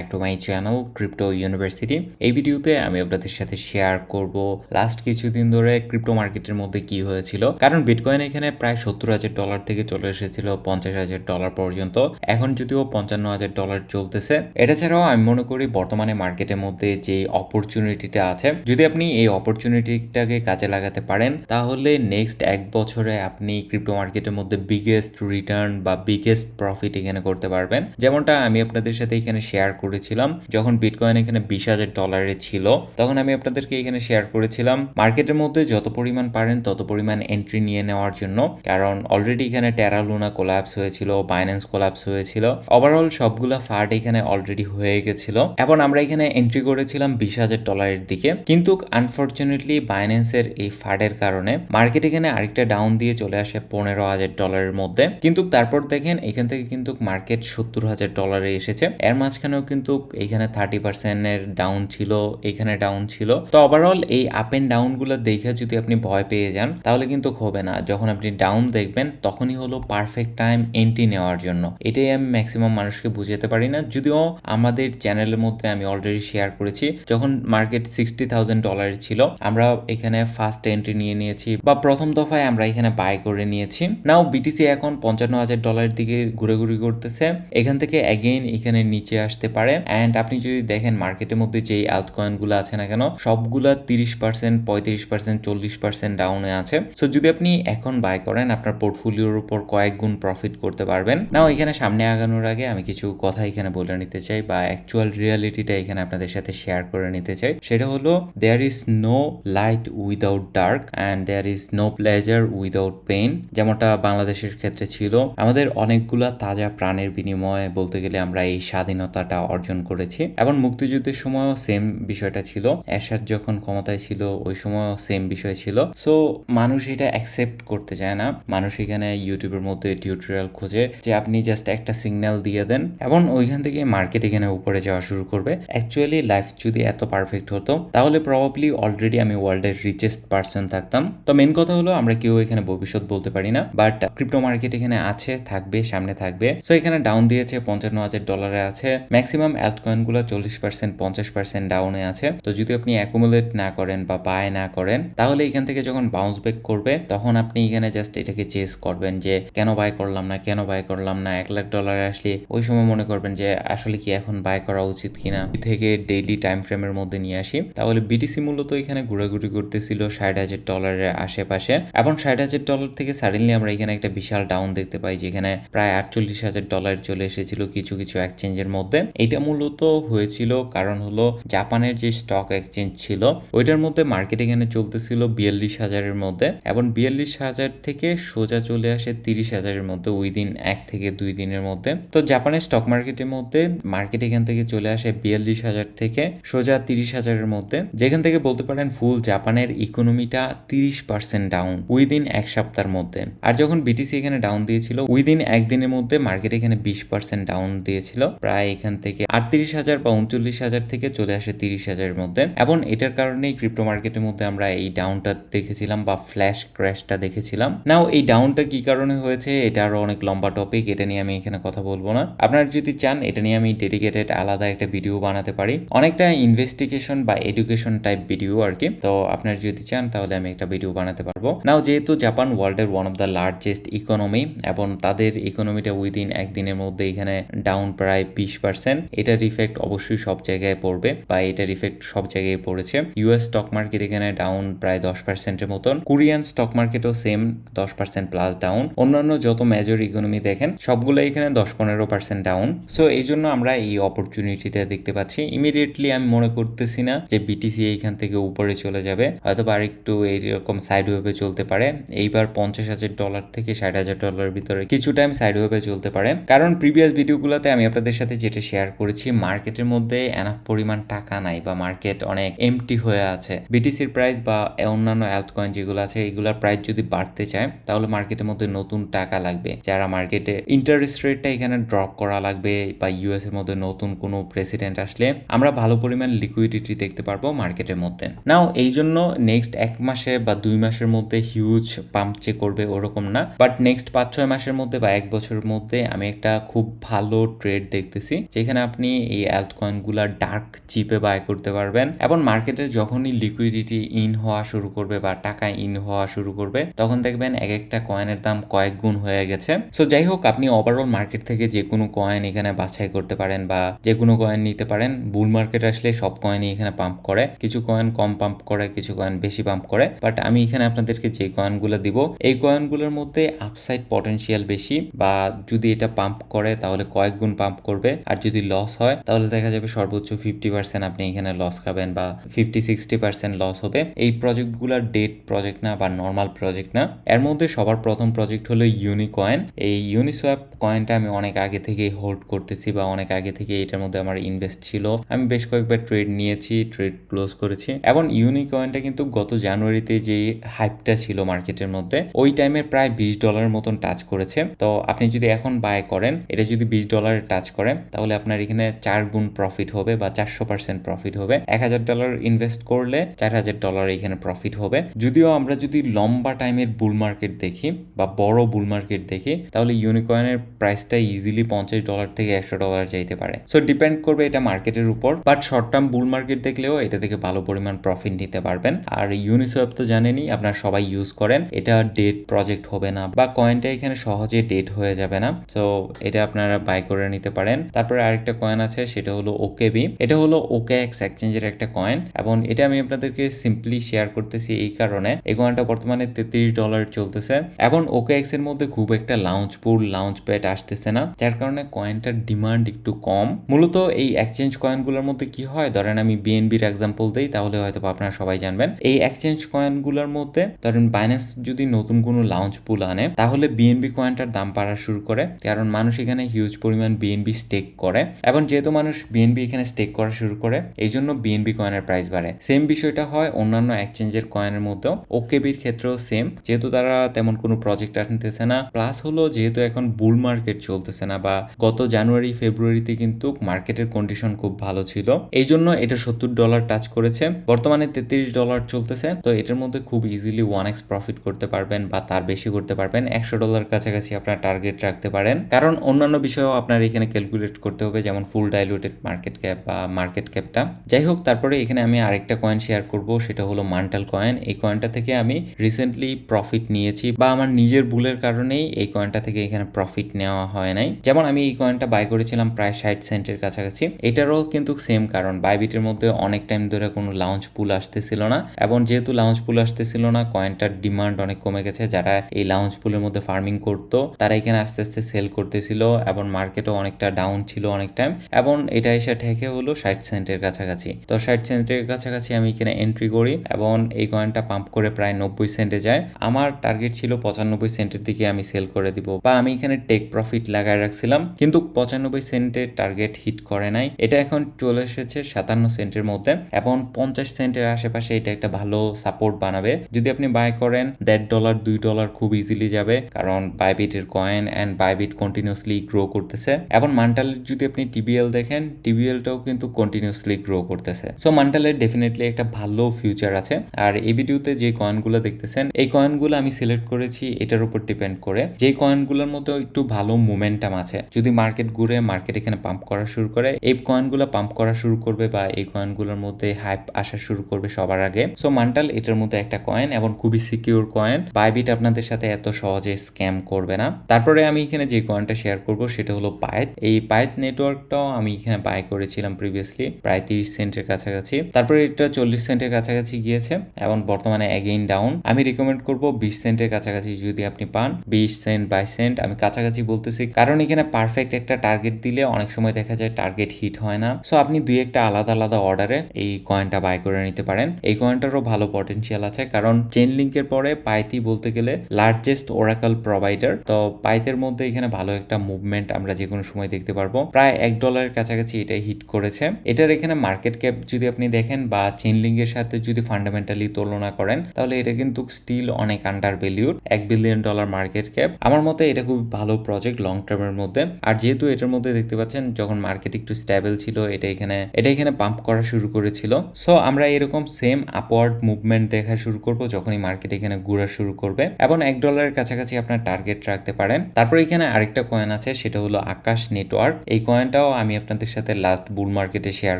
Back to my channel crypto university এই ভিডিওতে আমি আপনাদের সাথে শেয়ার করব লাস্ট কিছুদিন ধরে ক্রিপ্টো মার্কেটের মধ্যে কি হয়েছিল। কারণ বিটকয়েন এখানে প্রায় সত্তর হাজার ডলার থেকে চলে এসেছিল, পঞ্চাশ হাজার ডলার পর্যন্ত। এখন যদিও পঞ্চান্ন হাজার ডলার চলতেছে, এটা ছাড়াও আমি মনে করি বর্তমানে মার্কেটের মধ্যে যে অপরচুনিটিটা আছে, যদি আপনি এই অপরচুনিটিটাকে কাজে লাগাতে পারেন, তাহলে নেক্সট এক বছরে আপনি ক্রিপ্টো মার্কেটের মধ্যে বিগেস্ট রিটার্ন বা বিগেস্ট প্রফিট এখানে করতে পারবেন। যেমনটা আমি আপনাদের সাথে এখানে শেয়ার করেছিলাম। যখন বিটকয়েন এখানে বিশ হাজার ডলারে ছিল, তখন আমি আপনাদেরকে এখানে শেয়ার করেছিলাম। মার্কেটের মধ্যে যত পরিমাণ পারেন, তত পরিমাণ এন্ট্রি নিয়ে নেওয়ার জন্য। কারণ অলরেডি এখানে টেরালুনা কোলাপস হয়েছিল বাইন্যান্স কোলাপস হয়েছিল। ওভারঅল সবগুলা ফার্ড এখানে অলরেডি হয়ে গেছিল। এবং আমরা এখানে এন্ট্রি করেছিলাম বিশ হাজার ডলারের দিকে। কিন্তু আনফর্চুনেটলি বাইন্যান্সের এই ফার্ডের কারণে মার্কেট এখানে আরেকটা ডাউন দিয়ে চলে আসে পনেরো হাজার ডলারের মধ্যে। কিন্তু তারপর দেখেন, এখান থেকে কিন্তু মার্কেট সত্তর হাজার ডলারে এসেছে। এর মাঝখানেও কিন্তু এখানে থার্টি পার্সেন্টের ডাউন ছিল এখানে ডাউন ছিল। তো ওভারঅল এই আপ এন্ড ডাউনগুলো দেখে যদি আপনি ভয় পেয়ে যান, তাহলে কিন্তু হবে না। যখন আপনি ডাউন দেখবেন, তখনই হলো পারফেক্ট টাইম এন্ট্রি নেওয়ার জন্য। এটাই আমি ম্যাক্সিমাম মানুষকে বুঝাতে পারি না। যদিও আমাদের চ্যানেলের মধ্যে আমি অলরেডি শেয়ার করেছি, যখন মার্কেট সিক্সটি থাউজেন্ড ডলার ছিল, আমরা এখানে ফার্স্ট এন্ট্রি নিয়ে নিয়েছি বা প্রথম দফায় আমরা এখানে বাই করে নিয়েছি। নাও বিটিসি এখন পঞ্চান্ন হাজার ডলারের দিকে ঘুরে ঘুরে করতেছে। এখান থেকে অ্যাগেইন এখানে নিচে আসতে পারে। অ্যান্ড আপনি যদি দেখেন মার্কেটের মধ্যে যেই আল্ট কয়েনগুলো আছে না কেন, সবগুলা তিরিশ পার্সেন্ট পঁয়ত্রিশ পার্সেন্ট চল্লিশ পার্সেন্ট ডাউনে আছে। সো যদি আপনি এখন বাই করেন, আপনার পোর্টফোলিওর উপর কয়েক গুণ প্রফিট করতে পারবেন। নাও এখানে সামনে আগানোর আগে আমি কিছু কথা এখানে বলে নিতে চাই, বা অ্যাকচুয়াল রিয়ালিটিটা এখানে আপনাদের সাথে শেয়ার করে নিতে চাই। সেটা হলো there is no light without dark and there is no pleasure without pain যেমনটা বাংলাদেশের ক্ষেত্রে ছিল। আমাদের অনেকগুলা তাজা প্রাণের বিনিময়ে বলতে গেলে আমরা এই স্বাধীনতাটা অর্জন করেছি। এবং মুক্তিযুদ্ধের সময়ও সেম বিষয়টা ছিল। এরশাদ যখন ক্ষমতায় ছিল, ওই সময়ও সেম বিষয় ছিল। সো মানুষ এটা অ্যাকসেপ্ট করতে চায় না। মানুষ এখানে ইউটিউবের মধ্যে টিউটোরিয়াল খোঁজে যে আপনি জাস্ট একটা সিগন্যাল দিয়ে দেন। এবং ওইখান থেকে মার্কেট এখানে উপরে যাওয়া শুরু করবে। অ্যাকচুয়ালি লাইফ যদি এত পারফেক্ট হতো, তাহলে প্রবাবলি অলরেডি আমি ওয়ার্ল্ডের রিচেস্ট পার্সন থাকতাম। তো মেন কথা হলো, আমরা কেউ এখানে ভবিষ্যৎ বলতে পারি না। বাট ক্রিপ্টো মার্কেট এখানে আছে, থাকবে, সামনে থাকবে। সো এখানে ডাউন দিয়েছে, পঞ্চান্ন হাজার ডলারে আছে। ম্যাক্সিমাম অ্যাল্ট কয়েনগুলো চল্লিশ পার্সেন্ট পঞ্চাশ পার্সেন্ট ডাউনে আছে। তো যদি আপনি অ্যাকুমুলেট না করেন বা বাই না করেন, তাহলে এখান থেকে যখন বাউন্স ব্যাক করবে, তখন আপনি এখানে জাস্ট এটাকে চেস করবেন যে, কেন বাই করলাম না, কেন বাই করলাম না, এক লাখ ডলারে আসলে ওই সময় মনে করবেন যে, আসলে কি এখন বাই করা উচিত কিনা। থেকে ডেইলি টাইম ফ্রেমের মধ্যে নিয়ে আসি। তাহলে বিটিসি মূলত এখানে ঘোরাঘুরি করতেছিল ষাট হাজার ডলারের আশেপাশে। এবং ষাট হাজার ডলার থেকে সাডেনলি আমরা এখানে একটা বিশাল ডাউন দেখতে পাই, যেখানে প্রায় আটচল্লিশ হাজার ডলার চলে এসেছিল কিছু কিছু এক্সচেঞ্জের মধ্যে। এটা মূলত হয়েছিল কারণ হলো জাপানের যে স্টক এক্সচেঞ্জ ছিল, ওইটার মধ্যে মার্কেট এখানে চলতেছিল বিয়াল্লিশ হাজারের মধ্যে এবং বিয়াল্লিশ হাজার থেকে সোজা চলে আসে তিরিশ হাজারের মধ্যে উইদিন এক থেকে দুই দিনের মধ্যে। তো জাপানের স্টক মার্কেটের মধ্যে মার্কেট এখান থেকে চলে আসে বিয়াল্লিশ হাজার থেকে সোজা তিরিশ হাজারের মধ্যে। যেখান থেকে বলতে পারেন ফুল জাপানের ইকোনমিটা তিরিশ পার্সেন্ট ডাউন উইদিন এক সপ্তাহের মধ্যে। আর যখন বিটিসি এখানে ডাউন দিয়েছিল উইদিন একদিনের মধ্যে মার্কেট এখানে বিশ পার্সেন্ট ডাউন দিয়েছিল। প্রায় এখান থেকে আটত্রিশ হাজার বা উনচল্লিশ হাজার থেকে চলে আসে তিরিশ হাজারের মধ্যে। এবং এটার কারণেই ক্রিপ্টো মার্কেটের মধ্যে আমরা এই ডাউনটা দেখেছিলাম বা ফ্ল্যাশ ক্র্যাশটা দেখেছিলাম। নাও এই ডাউনটা কি কারণে হয়েছে? এটা আরও অনেক লম্বা টপিক এটা নিয়ে আমি এখানে কথা বলব না। আপনারা যদি চান, এটা নিয়ে আমি ডেডিকেটেড আলাদা একটা ভিডিও বানাতে পারি। অনেকটা ইনভেস্টিগেশন বা এডুকেশন টাইপ ভিডিও আর কি। তো আপনারা যদি চান, তাহলে আমি একটা ভিডিও বানাতে পারব। নাও যেহেতু জাপান ওয়ার্ল্ডের one of the largest economy এবং তাদের ইকোনমিটা উইদিন একদিনের মধ্যে এখানে ডাউন প্রায় বিশ পার্সেন্ট এটার ইফেক্ট অবশ্যই সব জায়গায় পড়বে বা এটার ইফেক্ট সব জায়গায় পড়েছে। ইউএস স্টক মার্কেট এখানে ডাউন প্রায় দশ পার্সেন্টের মতন। কোরিয়ান স্টক মার্কেটও সেম দশ পার্সেন্ট প্লাস ডাউন অন্যান্য যত মেজর ইকোনমি দেখেন সবগুলো এখানে দশ পনেরো পার্সেন্ট ডাউন সো এই জন্য আমরা এই অপরচুনিটিটা দেখতে পাচ্ছি। ইমিডিয়েটলি আমি মনে করতেছি না যে বিটিসি এইখান থেকে উপরে চলে যাবে। হয়তো বা আরেকটু এইরকম সাইড ওয়েবে চলতে পারে। এইবার পঞ্চাশ হাজার ডলার থেকে ষাট হাজার ডলারের ভিতরে কিছু টাইম সাইড ওয়েবে চলতে পারে। কারণ প্রিভিয়াস ভিডিওগুলোতে আমি আপনাদের সাথে যেটা শেয়ার করেছি, মার্কেটের মধ্যে এনাফ পরিমাণ টাকা নাই বা মার্কেট অনেক এমটি হয়ে আছে। বিটিসির প্রাইস বা অন্যান্য অ্যাল্ট কয়েন যেগুলো আছে, এগুলোর প্রাইস যদি বাড়তে চায়, তাহলে মার্কেটের মধ্যে নতুন টাকা লাগবে। যারা মার্কেটে ইন্টারেস্ট রেটটা এখানে ড্রপ করা লাগবে বা ইউএস এর মধ্যে নতুন কোনো প্রেসিডেন্ট আসলে, আমরা ভালো পরিমাণ লিকুইডিটি দেখতে পারব মার্কেটের মধ্যে। নাও এই জন্য নেক্সট এক মাসে বা দুই মাসের মধ্যে হিউজ পাম্প চেক করবে ওরকম না বাট নেক্সট পাঁচ ছয় মাসের মধ্যে বা এক বছরের মধ্যে আমি একটা খুব ভালো ট্রেড দেখতেছি, যেখানে আপনি এই অ্যাল্ট কয়েনগুলা ডার্ক চিপে বাই করতে পারবেন এবং মার্কেটে যখনই লিকুইডিটি ইন হওয়া শুরু করবে বা টাকা ইন হওয়া শুরু করবে, তখন দেখবেন এক একটা কয়েনের দাম কয়েক গুণ হয়ে গেছে। সো যাই হোক আপনি ওভারঅল মার্কেট থেকে যে কোনো কয়েন এখানে বাছাই করতে পারেন বা যে কোনো কয়েন নিতে পারেন। বুল মার্কেট আসলে সব কয়েনই এখানে পাম্প করে। কিছু কয়েন কম পাম্প করে, কিছু কয়েন বেশি পাম্প করে। বাট আমি এখানে আপনাদেরকে যে কয়েনগুলো দিব, এই কয়েনগুলোর মধ্যে আপসাইড পটেনশিয়াল বেশি বা যদি এটা পাম্প করে, তাহলে কয়েক গুণ পাম্প করবে। আর যদি লস হয়, তাহলে দেখা যাবে সর্বোচ্চ ফিফটি পার্সেন্ট আপনি এখানে লস খাবেন বা ফিফটি সিক্সটি পার্সেন্ট লস হবে। এই প্রজেক্টগুলোর ডেট প্রজেক্ট না বা নর্মাল প্রজেক্ট না। এর মধ্যে সবার প্রথম প্রজেক্ট হলো ইউনিকয়েন এই ইউনিসোয়াপ কয়েনটা আমি অনেক আগে থেকে হোল্ড করতেছি বা অনেক আগে থেকে এটার মধ্যে আমার ইনভেস্ট ছিল। আমি বেশ কয়েকবার ট্রেড নিয়েছি ট্রেড ক্লোজ করেছি। এবং ইউনিকয়েনটা কিন্তু গত জানুয়ারিতে যে হাইপটা ছিল মার্কেটের মধ্যে, ওই টাইমে প্রায় বিশ ডলারের মতন টাচ করেছে। তো আপনি যদি এখন বাই করেন, এটা যদি বিশ ডলারে টাচ করে তাহলে আপনার এখানে চার গুণ প্রফিট হবে বা চারশো পার্সেন্ট প্রফিট হবে। এক হাজার ডলার ইনভেস্ট করলে চার হাজার ডলার এখানে প্রফিট হবে। যদিও আমরা যদি লম্বা টাইমের বুল মার্কেট দেখি বা বড় বুল মার্কেট দেখি, তাহলে ইউনিকয়েনের প্রাইসটা ইজিলি পঞ্চাশ ডলার থেকে একশো ডলার যাইতে পারে। সো ডিপেন্ড করবে এটা মার্কেটের উপর but short term bull market দেখলেও এটা থেকে ভালো পরিমাণ প্রফিট নিতে পারবেন। আর ইউনিসোয়াপ তো জানেনই, আপনারা সবাই ইউজ করেন, এটা ডেট প্রজেক্ট হবে না বা কয়েনটা এখানে সহজে ডেট হয়ে যাবে না। সো এটা আপনারা বাই করে নিতে পারেন। তারপরে আরেকটা কয়েন আছে, সেটা হলো ওকেবি এটা হলো ওকে এক্স এক্সচেঞ্জের একটা কয়েন এবং এটা আমি আপনাদেরকে সিম্পলি শেয়ার করতেছি এই কারণে। এই কয়েনটা বর্তমানে তেত্রিশ ডলার চলতেছে। এবং ওকে এক্সের মধ্যে খুব একটা লাউঞ্জ পুল লাউঞ্জ প্যাড আসতেছে না, যার কারণে কয়েনটার ডিমান্ড একটু কম। মূলত এই এক্সচেঞ্জ কয়েনগুলোর মধ্যে কি হয়? ধরেন আমি বিএনবির এক্সাম্পল দিই, তাহলে হয়তো আপনারা সবাই জানবেন। এই এক্সচেঞ্জ কয়েনগুলোর মধ্যে, ধরেন বাইন্যান্স যদি নতুন কোনো লাউঞ্জ পুল আনে, তাহলে বিএনবি কয়েনটার দাম বাড়া শুরু করে। কারণ মানুষ এখানে হিউজ পরিমাণ বিএনবি স্টেক করে। এবং যেহেতু মানুষ বিএনবি এখানে স্টেক করা শুরু করে এই জন্য বিএনবি কয়েনের প্রাইস বাড়ে। সেম বিষয়টা হয় অন্যান্য এক্সচেঞ্জের কয়েনের মধ্যেও। ওকেবির ক্ষেত্রেও সেম যেহেতু তারা তেমন কোনো প্রজেক্ট আনতেছে না। প্লাস হলো যেহেতু এখন বুল মার্কেট চলতেছে না বা গত জানুয়ারি ফেব্রুয়ারিতে কিন্তু মার্কেটের কন্ডিশন খুব ভালো ছিল। এই জন্য এটা সত্তর ডলার টাচ করেছে। বর্তমানে তেত্রিশ ডলার চলতেছে। তো এটার মধ্যে খুব ইজিলি ওয়ান এক্স প্রফিট করতে পারবেন বা তার বেশি করতে পারবেন। একশো ডলার কাছাকাছি আপনার টার্গেট রাখতে পারেন। কারণ অন্যান্য বিষয়েও আপনার এখানে ক্যালকুলেট করতে হবে যেমন ফুল ডাইলুটেড মার্কেট ক্যাপ বা মার্কেট ক্যাপটা যাই হোক তারপরে এখানে আমি আরেকটা কয়েন শেয়ার করব, সেটা হলো মান্টাল কয়েন এই কয়েনটা থেকে আমি রিসেন্টলি প্রফিট নিয়েছি বা আমার নিজের ভুলের কারণেই এই কয়েনটা থেকে এখানে প্রফিট নেওয়া হয় নাই। যেমন আমি এই কয়েনটা বাই করেছিলাম প্রায় ষাট সেন্টের কাছাকাছি। এটারও কিন্তু সেম কারণ বাইবিটের মধ্যে অনেক টাইম ধরে কোনো লাউঞ্জ পুল আসতেছিল না। এবং যেহেতু লাউঞ্জ পুল আসতেছিল না কয়েনটার ডিমান্ড অনেক কমে গেছে। যারা এই লাউঞ্জ পুলের মধ্যে ফার্মিং করতো, তারা এখানে আস্তে আস্তে সেল করতেছিল এবং মার্কেটও অনেকটা ডাউন ছিল অনেক টাইম এবং এটা এসে ঠেকে হলো ষাট সেন্টের কাছাকাছি। তো ষাট সেন্টের কাছাকাছি আমি এখানে এন্ট্রি করি, এবং এই কয়েনটা পাম্প করে প্রায় নব্বই সেন্টে যায়। আমার টার্গেট ছিল পঁচানব্বই সেন্টের দিকে আমি সেল করে দিব, বা আমি এখানে টেক প্রফিট লাগায় রাখছিলাম, কিন্তু পঁচানব্বই সেন্টের টার্গেট হিট করে নাই। এটা এখন চলে এসেছে সাতান্ন সেন্টের মধ্যে, এবং পঞ্চাশ সেন্টের আশেপাশে এটা একটা ভালো সাপোর্ট বানাবে। যদি আপনি বাই করেন, দেড় ডলার দুই ডলার খুব ইজিলি যাবে, কারণ বাইবিটের coin and Bybit continuously grow করতেছে। এবং মান্টালের যদি আপনি টিবিএল দেখেন, টিবিএলটাও কিন্তু কন্টিনিউসলি গ্রো করতেছে। সো মান্টালের ডেফিনেটলি একটা ভালো ফিউচার আছে। আর এই ভিডিওতে যে কয়েনগুলো দেখতেছেন, এই কয়েনগুলো আমি সিলেক্ট করেছি, এটার উপর ডিপেন্ড করে। যে কয়েনগুলোর মধ্যে একটু ভালো মোমেন্টাম আছে। যদি মার্কেট ঘুরে মার্কেট এখানে পাম্প করা শুরু করে, এই কয়েনগুলো পাম্প করা শুরু করবে বা এই কয়েনগুলোর মধ্যে হাইপ আসা শুরু করবে সবার আগে। সো মান্টাল এটার মধ্যে একটা কয়েন এবং খুবই সিকিউর কয়েন বাইবিট আপনাদের সাথে এত সহজে স্ক্যাম করবে না। তারপরে আমি এখানে যে কয়েনটা শেয়ার করব, সেটা হলো পায়েত এই পায়েত নেটওয়ার্কটাও আমি এখানে বাই করেছিলাম প্রিভিয়াসলি প্রায় তিরিশ সেন্টের কাছাকাছি। তারপরে এটা চল্লিশ সেন্টের কাছাকাছি গিয়েছে এবং বর্তমানে অ্যাগেইন ডাউন আমি রিকমেন্ড করব বিশ সেন্টের কাছাকাছি যদি আপনি পান, বিশ সেন্ট বাইশ সেন্ট আমি কাছাকাছি বলতেছি, কারণ এখানে পারফেক্ট একটা টার্গেট দিলে অনেক সময় দেখা যায় টার্গেট হিট হয় না। সো আপনি দুই একটা আলাদা আলাদা অর্ডারে এই কয়েনটা বাই করে নিতে পারেন। এই কয়েনটারও ভালো পটেনশিয়াল আছে, কারণ চেন লিঙ্কের পরে পাইতি বলতে গেলে লার্জেস্ট ওরাকাল প্রোভাইডার তো পাইতের মধ্যে এখানে ভালো একটা মুভমেন্ট আমরা যে কোনো সময় দেখতে পারব। প্রায় এক ডলারের কাছাকাছি এটা হিট করেছে। এটার এখানে মার্কেট ক্যাপ যদি আপনি দেখেন বা চেন লিঙ্কের সাথে যদি ফান্ডামেন্টালি তুলনা করেন, তাহলে এটা কিন্তু স্টিল অনেক আন্ডার ভ্যালিউড এক বিলিয়ন ডলার মার্কেট ক্যাপ আমার মতে এটা খুব ভালো প্রজেক্ট লং টার্মের মধ্যে। আর যেহেতু এটার মধ্যে দেখতে পাচ্ছেন, যখন মার্কেট একটু স্টেবল ছিল, এটা এখানে এটা এখানে পাম্প করা শুরু করেছিল। সো আমরা এরকম সেম আপওয়ার্ড মুভমেন্ট দেখা শুরু করব যখনই মার্কেট এখানে ঘোরা শুরু করবে। এবং এক ডলারের কাছাকাছি আপনার টার্গেট রাখতে পারেন। তারপর এখানে আরেকটা কয়েন আছে, সেটা হলো আকাশ নেটওয়ার্ক এই কয়েনটা কয়েনটাও আমি আপনাদের সাথে লাস্ট বুল মার্কেটে শেয়ার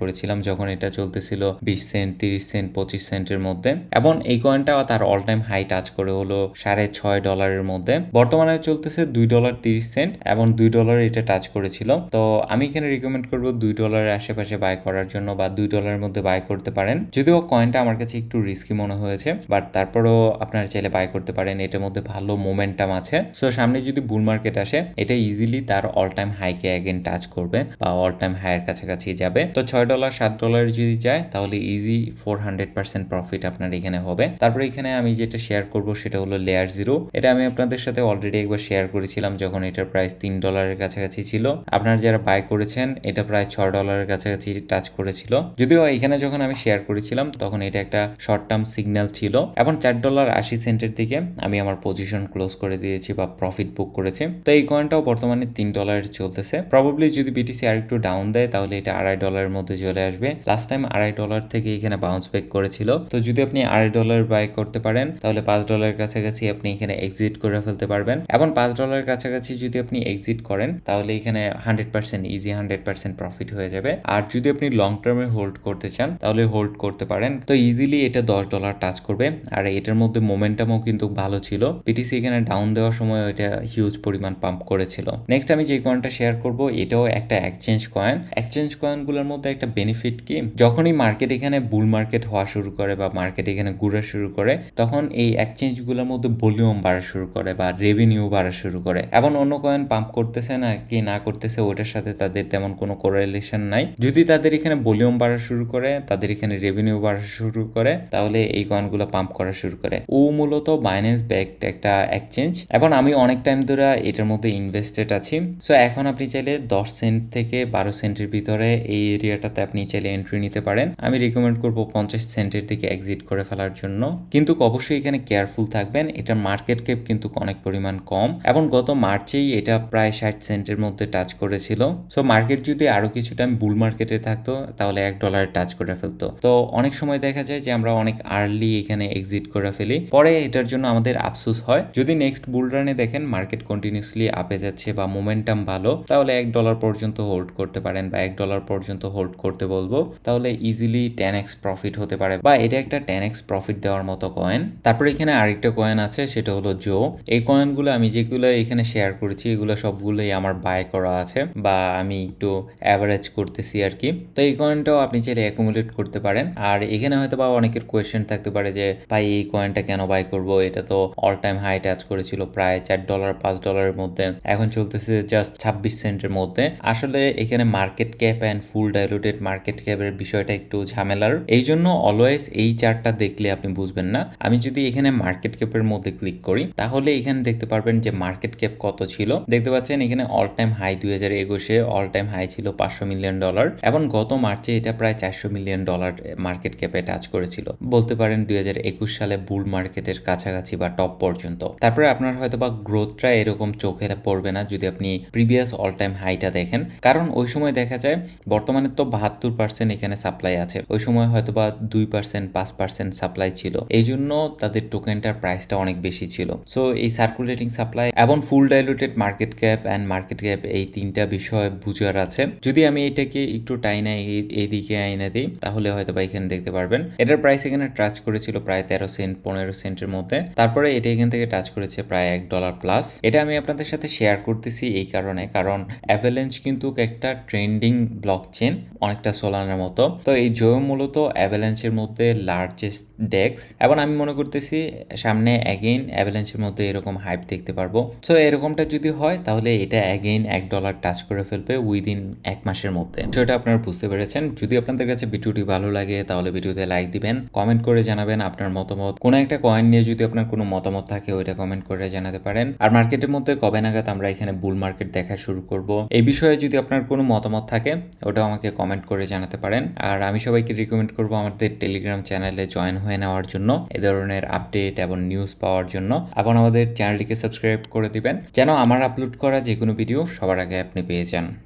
করেছিলাম, যখন এটা চলতেছিল বিশ সেন্ট তিরিশ সেন্ট পঁচিশ সেন্টের মধ্যে। এবং এই কয়েনটাও তার অল টাইম হাই টাচ করে হলো সাড়ে ছয় ডলারের মধ্যে। বর্তমানে চলতেছে দুই ডলার তিরিশ সেন্ট এবং দুই ডলার এটা টাচ করেছিল। তো আমি এখানে রিকমেন্ড করব দুই ডলারের আশেপাশে বাই করার জন্য বা দুই ডলারের মধ্যে বাই করতে পারেন। যদিও কয়েনটা আমার কাছে একটু রিস্কি মনে হয়েছে বাট তারপরও আপনারা চাইলে বাই করতে পারেন। এটার মধ্যে ভালো মোমেন্টাম আছে। সো সামনে যদি বুল মার্কেট আসে, এটা ইজিলি তার অল টাইম হাইকে অ্যাগেন টাচ করবে। বা অল টাইম হাইয়ের কাছাকাছি যাবে। তো ছয় ডলার, সাত ডলার যদি যায়, তাহলে easy four hundred percent profit আপনার এখানে হবে। তারপরে এখানে আমি যেটা শেয়ার করব সেটা হলো লেয়ার জিরো এটা আমি আপনাদের সাথে অলরেডি একবার শেয়ার করেছিলাম যখন এটার প্রাইস তিন ডলারের কাছাকাছি ছিল। আপনারা যারা বাই করেছেন, এটা প্রায় ছয় ডলারের কাছাকাছি টাচ করেছিল। যদিও এখানে যখন আমি শেয়ার করেছিলাম, তখন এটা একটা শর্ট টার্ম সিগন্যাল ছিল। এবং চার ডলার আশি সেন্টের দিকে আমি আমার পজিশন ক্লোজ করে দিয়েছি বা প্রফিট বুক করেছি। তো এই কয়েনটাও বর্তমানে তিন ডলারের চলতেছে। প্রবাবলি যদি বিটিসি আর একটু ডাউন দেয়, তাহলে এটা আড়াই ডলারের মধ্যে চলে আসবে। লাস্ট টাইম আড়াই ডলার থেকে এখানে বাউন্স ব্যাক করেছিল। তো যদি আপনি আড়াই ডলার বাই করতে পারেন, তাহলে পাঁচ ডলারের কাছাকাছি আপনি এখানে এক্সিট করে ফেলতে পারবেন। এবং পাঁচ ডলারের কাছাকাছি যদি আপনি এক্সিট করেন, তাহলে এখানে hundred percent easy hundred percent profit হয়ে যাবে। আর যদি আপনি লং টার্মে হোল্ড করতে চান, তাহলে হোল্ড করতে পারেন। তো ইজিলি এটা দশ ডলার টাচ করবে। আর এটার মধ্যে মোমেন্টামও কিন্তু ভালো ছিল। পিটিসি এখানে ডাউন দেওয়ার সময় এটা হিউজ পরিমাণ পাম্প করেছিল। নেক্সট আমি যে কয়েনটা শেয়ার করব, এটাও একটা এক্সচেঞ্জ কয়েন এক্সচেঞ্জ কয়েনগুলোর মধ্যে একটা বেনিফিট কি? যখনই মার্কেট এখানে বুল মার্কেট হওয়া শুরু করে বা মার্কেট এখানে ঘুরা শুরু করে, তখন এই এক্সচেঞ্জগুলোর মধ্যে ভলিউম বাড়া শুরু করে বা রেভিনিউ বাড়া শুরু করে। এবং অন্য কয়েন পাম্প করতেছে না কি না করতেছে, ওটার সাথে তাদের তেমন কোনো কোরিলেশন নাই। যদি তাদের এখানে ভলিউম বাড়া শুরু করে, তাদের এখানে রেভিনিউ বাড়া শুরু করে, তাহলে এই কয়েনগুলো পাম্প করা শুরু করে। ও মূলত বাইন্যান্স ব্যাকড একটা এক্সচেঞ্জ এবং আমি অনেক টাইম ধরে এটার মধ্যে ইনভেস্টেড আছি। সো এখন আপনি চাইলে দশ সেন্ট থেকে বারো সেন্টের ভিতরে এই এরিয়াটাতে আপনি চাইলে এন্ট্রি নিতে পারেন। আমি রিকমেন্ড করব পঞ্চাশ সেন্টের দিকে এক্সিট করে ফেলার জন্য। কিন্তু অবশ্যই এখানে কেয়ারফুল থাকবেন, এটার মার্কেট ক্যাপ কিন্তু অনেক পরিমাণ কম। এবং গত মার্চেই এটা প্রায় ষাট সেন্টের মধ্যে টাচ করেছিল। সো মার্কেট যদি আরও কিছু টাইম বুল মার্কেটে থাকতো, তাহলে এক ডলার টাচ করে ফেলতো। তো অনেক সময় দেখা যায় যে আমরা অনেক আর্লি এখানে এক্সিট করে ফেলি। পরে এটার জন্য আমাদের আফসোস হয়। যদি নেক্সট বুল রানে দেখেন মার্কেট কন্টিনিউসলি আপে যাচ্ছে বা মোমেন্টাম ভালো, তাহলে এক ডলার পর্যন্ত হোল্ড করতে পারেন বা এক ডলার পর্যন্ত হোল্ড করতে বলব, তাহলে ইজিলি টেন এক্স প্রফিট হতে পারে। বা এটা একটা টেন এক্স প্রফিট দেওয়ার মতো কয়েন তারপরে এখানে আরেকটা কয়েন আছে, সেটা হলো জো এই কয়েনগুলো আমি যেগুলো এখানে শেয়ার করেছি, এগুলো সবগুলোই আমার বাই করা আছে বা আমি একটু অ্যাভারেজ করতেছি আর কি তো এই কয়েনটাও আপনি চাইলে অ্যাকুমুলেট করতে পারেন। আর এখানে হয়তো বা অনেকের কোয়েশ্চেন থাকতে পারে যে, ভাই, এই কয়েনটা কেন বাই করব? এটা তো অল টাইম হাই টাচ করেছিল, প্রায় চার ডলার পাঁচ ডলারের মধ্যে। এখন চলতেছে জাস্ট ছাব্বিশ সেন্টের মধ্যে। আসলে এখানে market cap and full diluted market ক্যাপের বিষয়টা একটু ঝামেলার। এই জন্য অলওয়েজ এই চার্টটা দেখলে আপনি বুঝবেন না। আমি যদি এখানে মার্কেট ক্যাপের মধ্যে ক্লিক করি, তাহলে এখানে দেখতে পারবেন যে মার্কেট ক্যাপ কত ছিল। দেখতে পাচ্ছেন এখানে অল টাইম হাই দুই হাজার একুশে অল টাইম হাই ছিল পাঁচশো মিলিয়ন ডলার এবং গত মার্চে এটা প্রায় চারশো মিলিয়ন ডলার মার্কেট ক্যাপে টাচ করেছিল। বলতে পারেন দুই হাজার একুশ সালে বুল মার্কেটের কাছাকাছি বা টপ পর্যন্ত। তারপরে আপনার হয়তো বা গ্রোথটা এরকম চোখে পড়বে না। যদি আপনি প্রিভিয়াস অল টাইম হাইটা দেখেন কারণ ওই সময় দেখা যায় বর্তমানে তো বাহাত্তর পার্সেন্ট এখানে সাপ্লাই আছে। ওই সময় হয়তো বা দুই পার্সেন্ট পাঁচ পার্সেন্ট সাপ্লাই ছিল। এই জন্য তাদের টোকেনটার প্রাইসটা অনেক বেশি ছিল। সো এই সার্কুলেটিং সাপ্লাই এবং full diluted market cap and market cap এই তিনটা বিষয় বুঝার আছে। যদি আমি এটাকে একটু টাইনা এইদিকে আইনে দিই, তাহলে হয়তো বা এখানে দেখতে পারবেন। এটার প্রাইস এখানে টাচ করেছিল প্রায় তেরো সেন্ট পনেরো সেন্টের মধ্যে। তারপরে এটা এখান থেকে টাচ করেছে প্রায় এক ডলার প্লাস এটা আমি আপনাদের সাথে শেয়ার করতেছি এই কারণে। কারণ অ্যাভেলেন্স কিন্তু একটা ট্রেন্ডিং ব্লক চেন অনেকটা সোলানের মতো। তো এই জয় মূলত অ্যাভেলেন্সের মধ্যে লার্জেস্ট ডেক্স এবং আমি মনে করতেছি, সামনে অ্যাগেইন অ্যাভেলেন্সের মধ্যে এরকম হাইপ দেখতে পারব। সো এরকমটা যদি হয়, তাহলে এটা অ্যাগেইন এক ডলার টাচ করে ফেলবে উইদিন এক মাসের মধ্যে। সেটা আপনারা বুঝতে পেরেছেন। যদি আপনাদের কাছে ভিডিওটি ভালো লাগে, তাহলে ভিডিওতে লাইক দিবেন কমেন্ট করে জানাবেন আপনার মতামত। কোনো একটা কয়েন নিয়ে যদি আপনার কোনো মতামত থাকে, ওইটা কমেন্ট করে জানাতে পারেন। আর মার্কেটের মধ্যে কবে নাগাদ আমরা এখানে বুল মার্কেট দেখা শুরু করব, এই বিষয়ে যদি আপনার কোনো মতামত থাকে, ওটাও আমাকে কমেন্ট করে জানাতে পারেন। আর আমি সবাইকে রিকমেন্ড করব আমাদের টেলিগ্রাম চ্যানেলে জয়েন হয়ে নেওয়ার জন্য, এ ধরনের আপডেট এবং নিউজ পাওয়ার জন্য। এবং আমাদের চ্যানেলটিকে সাবস্ক্রাইব করে দিবেন, যেন আমার আপলোড করা যে কোনো ভিডিও সবার আগে আপনি পেয়ে যান।